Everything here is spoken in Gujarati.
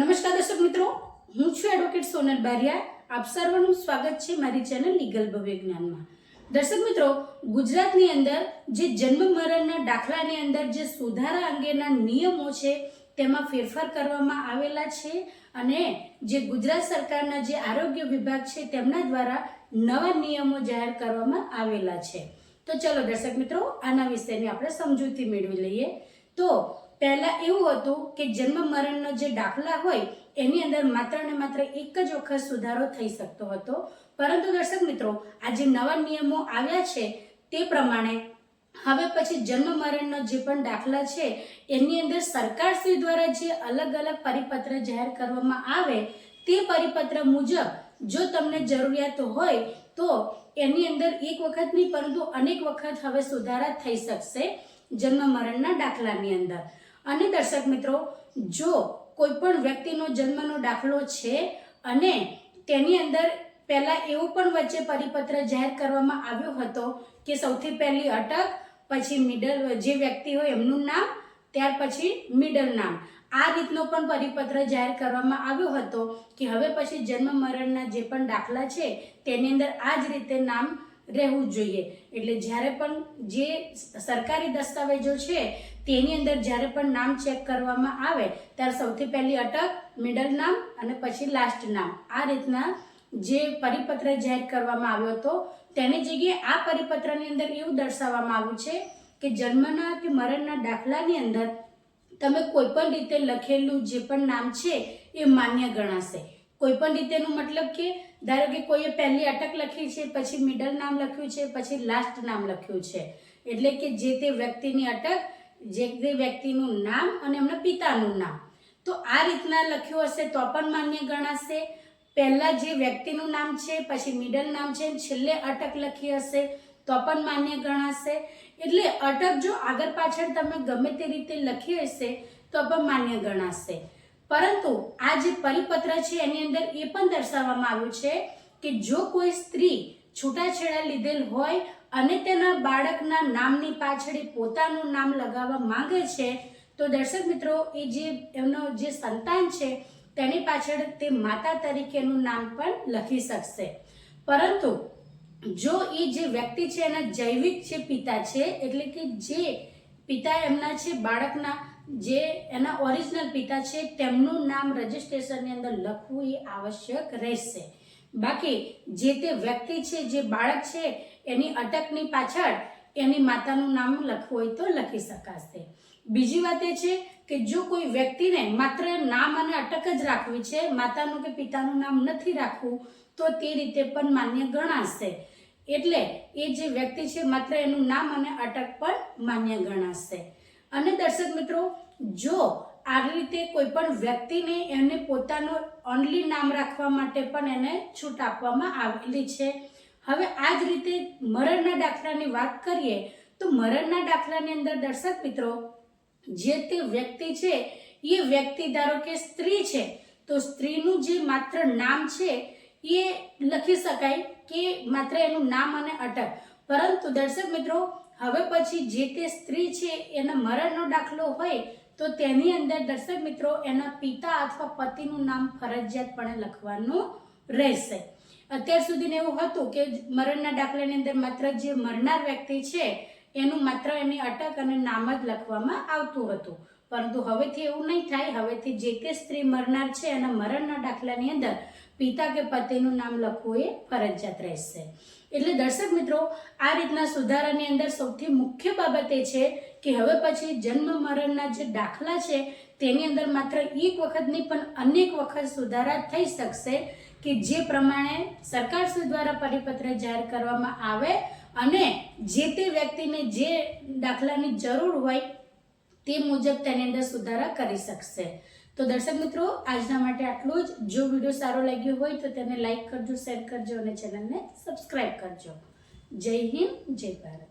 નમસ્કાર દર્શક મિત્રો, હું છું એડવોકેટ સોનલ બારિયા. આપ સર્વનું સ્વાગત છે મારી ચેનલ લીગલ ભવ્ય જ્ઞાનમાં. દર્શક મિત્રો, ગુજરાતની અંદર જે જન્મ મરણના દાખલાની અંદર જે સુધારા અંગેના નિયમો છે, તેમાં ફેરફાર કરવામાં આવેલા છે અને જે ગુજરાત સરકારના જે આરોગ્ય વિભાગ છે, તેમના દ્વારા નવા નિયમો જાહેર કરવામાં આવેલા છે. તો ચલો દર્શક મિત્રો, આના વિશેની આપણે સમજૂતી મેળવી લઈએ. તો પહેલા એવું હતું કે જન્મ મરણનો જે દાખલા હોય, એની અંદર માત્ર ને માત્ર એક જ વખત સુધારો થઈ શકતો હતો. પરંતુ દર્શક મિત્રો આ જે નવા નિયમો આવ્યા છે તે પ્રમાણે હવે પછી જન્મ મરણનો જે પણ દાખલા છે, એની અંદર સરકારશ્રી દ્વારા જે અલગ અલગ પરિપત્ર જાહેર કરવામાં આવે, તે પરિપત્ર મુજબ જો તમને જરૂરિયાત હોય, તો એની અંદર એક વખત નહીં, પરંતુ અનેક વખત હવે સુધારા થઈ શકશે જન્મ મરણના દાખલાની અંદર. અને દર્શક મિત્રો, જો કોઈ પણ વ્યક્તિનો જન્મનો દાખલો છે અને તેની અંદર પહેલાં એવું પણ વચ્ચે પરિપત્ર જાહેર કરવામાં આવ્યો હતો કે સૌથી પહેલી અટક, પછી મિડલ જે વ્યક્તિ હોય એમનું નામ, ત્યાર પછી મિડલ નામ. આ રીતનો પણ પરિપત્ર જાહેર કરવામાં આવ્યો હતો કે હવે પછી જન્મ મરણના જે પણ દાખલા છે, તેની અંદર આ જ રીતે નામ રહેવું જોઈએ. એટલે જ્યારે પણ જે સરકારી દસ્તાવેજો છે તેની અંદર જ્યારે પણ નામ ચેક કરવામાં આવે, ત્યારે સૌથી પહેલી અટક મિડલ નામ અને પછી લાસ્ટ નામ. આ રીતના જે પરિપત્ર જાહેર કરવામાં આવ્યો હતો, તેની જગ્યાએ આ પરિપત્રની અંદર એવું દર્શાવવામાં આવ્યું છે કે જન્મના કે મરણના દાખલાની અંદર તમે કોઈ પણ રીતે લખેલું જે પણ નામ છે, એ માન્ય ગણાશે. કોઈ પણ રીતેનું મતલબ કે, ધારો કે કોઈએ પહેલી અટક લખી છે, પછી મિડલ નામ લખ્યું છે, પછી લાસ્ટ નામ લખ્યું છે. એટલે કે જે તે વ્યક્તિની અટક જે તે વ્યક્તિનું નામ અને એમના પિતાનું નામ. તો આ રીતના લખ્યું હશે તો પણ માન્ય ગણાશે. પહેલાં જે વ્યક્તિનું નામ છે, પછી મિડલ નામ છે છેલ્લે અટક લખી હશે તો પણ માન્ય ગણાશે. એટલે અટક જો આગળ પાછળ તમે ગમે તે રીતે લખી હશે તો પણ માન્ય ગણાશે. પરંતુ આ જે પરિપત્ર છે એની અંદર એ પણ દર્શાવવામાં આવ્યું છે કે જો કોઈ સ્ત્રી છૂટાછેડા લીધેલ હોય અને તેના બાળકના નામની પાછળ પોતાનું નામ લગાવવા માંગે છે, તો દર્શક મિત્રો, એ જે એમનો જે સંતાન છે, તેની પાછળ તે માતા તરીકેનું નામ પણ લખી શકશે. પરંતુ જો એ જે વ્યક્તિ છે, એના જૈવિક જે પિતા છે, એટલે કે જે પિતા એમના છે, બાળકના જે એના ઓરિજિનલ પિતા છે, તેમનું નામ રજિસ્ટ્રેશનની અંદર લખવું એ આવશ્યક રહેશે. બાકી જે તે વ્યક્તિ છે, જે બાળક છે, એની અટકની પાછળ એની માતાનું નામ લખવું હોય તો લખી શકાશે. બીજી વાત એ છે કે જો કોઈ વ્યક્તિને માત્ર નામ અને અટક જ રાખવી છે, માતાનું કે પિતાનું નામ નથી રાખવું, તો તે રીતે પણ માન્ય ગણાશે. એટલે એ જે વ્યક્તિ છે, માત્ર એનું નામ અને અટક પણ માન્ય ગણાશે. અને દર્શક મિત્રો, જો આ રીતે કોઈ પણ વ્યક્તિને એને પોતાનું ઓનલી નામ રાખવા માટે પણ એને છૂટ આપવામાં આવેલી છે. હવે આ જ રીતે મરણના દાખલાની વાત કરીએ, તો મરણના દાખલાની અંદર દર્શક મિત્રો, જે તે વ્યક્તિ છે, એ વ્યક્તિ ધારો કે સ્ત્રી છે, તો સ્ત્રીનું જે માત્ર નામ છે, એ લખી શકાય કે માત્ર એનું નામ અને અટક. પરંતુ દર્શક મિત્રો, હવે પછી જે તે સ્ત્રી છે, એના મરણનો દાખલો હોય તો તેની અંદર દર્શક મિત્રો, એના પિતા અથવા પતિનું નામ ફરજિયાતપણે લખવાનું રહેશે. અત્યાર સુધીને એવું હતું કે મરણના દાખલાની અંદર માત્ર જે મરનાર વ્યક્તિ છે, એનું માત્ર એની અટક અને નામ જ લખવામાં આવતું હતું. પરંતુ હવેથી એવું નહીં થાય, હવેથી જે તે સ્ત્રી મરનાર છે, એના મરણના દાખલાની અંદર પિતા કે પતિનું નામ લખવું એ ફરજિયાત રહેશે. એટલે દર્શક મિત્રો, આ રીતના સુધારાની અંદર સૌથી મુખ્ય બાબત એ છે કે હવે પછી જન્મ મરણના જે દાખલા છે, તેની અંદર માત્ર એક વખત નહીં, પણ અનેક વખત સુધારા થઈ શકશે કે જે પ્રમાણે સરકારશ્રી દ્વારા પરિપત્ર જાહેર કરવામાં આવે અને જે તે વ્યક્તિને જે દાખલાની જરૂર હોય તે મુજબ તેની અંદર સુધારા કરી શકશે. તો દર્શક મિત્રો, આજના માટે આટલું જ. જો વીડિયો સારો લાગ્યો હોય તો તેને લાઈક કરજો, શેર કરજો અને ચેનલને સબસ્ક્રાઈબ કરજો. જય હિન્દ, જય ભારત.